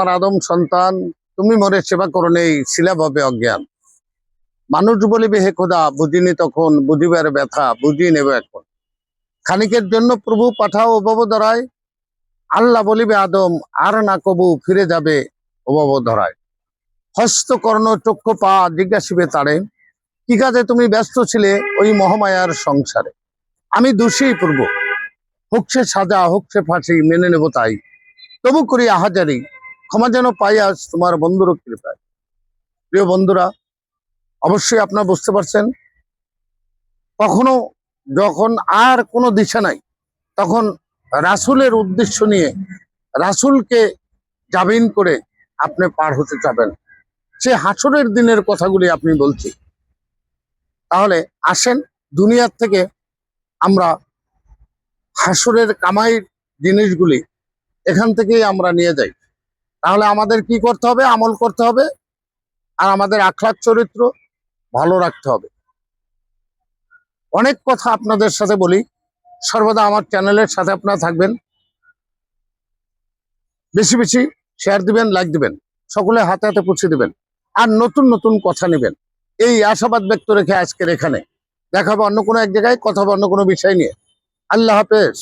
আমার আদম সন্তান, তুমি মরে সেবা করো নেই শিলাভাবে অজ্ঞান। মানুষ বলিবে, হে খোদা, বুঝিনি তখন, বুঝিবার ব্যথা বুঝিয়ে নেবে এখন। খানিকের জন্য প্রভু পাঠাও অভাবধরায় আল্লাহ বলিবে, আদম, আর না কবু, ফিরে যাবে অভাবধরায় হস্তকর্ণ চক্ষু পা জিজ্ঞাসিবে তারে, কি কাজে তুমি ব্যস্ত ছিলে ওই মহামায়ার সংসারে? আমি দোষী পূর্ব। হোক সাজা, হোক ফাঁসি, মেনে নেব তাই। তবু করি আহাজারি ক্ষমা যেন পাই আজ তোমার বন্ধুর কৃপায়। প্রিয় বন্ধুরা, অবশ্যই আপনারা বুঝতে পারছেন, কখনো যখন আর কোনো দিশা নাই, তখন রাসূলের উদ্দেশ্য নিয়ে রাসূলকে জামিন করে আপনি পার হতে চাবেন। সে হাসরের দিনের কথাগুলি আপনি বলছি। তাহলে আসেন, দুনিয়ার থেকে আমরা হাসরের কামাইয়ের জিনিসগুলি এখান থেকেই আমরা নিয়ে যাই। তাহলে আমাদের কি করতে হবে? আমল করতে হবে। আর আমাদের আখলাক চরিত্র ভালো রাখতে হবে। অনেক কথা আপনাদের সাথে বলি। সর্বদা আমার চ্যানেলের সাথে আপনারা থাকবেন। বেশি বেশি শেয়ার দিবেন লাইক দিবেন। সকলে হাতে হাতে পৌঁছে দিবেন। আর নতুন নতুন কথা নেবেন। এই আশাবাদ ব্যক্ত রেখে আজকের এখানে। দেখাবো অন্য কোনো এক জায়গায়, কথা হবে অন্য কোনো বিষয় নিয়ে। আল্লাহ হাফেজ।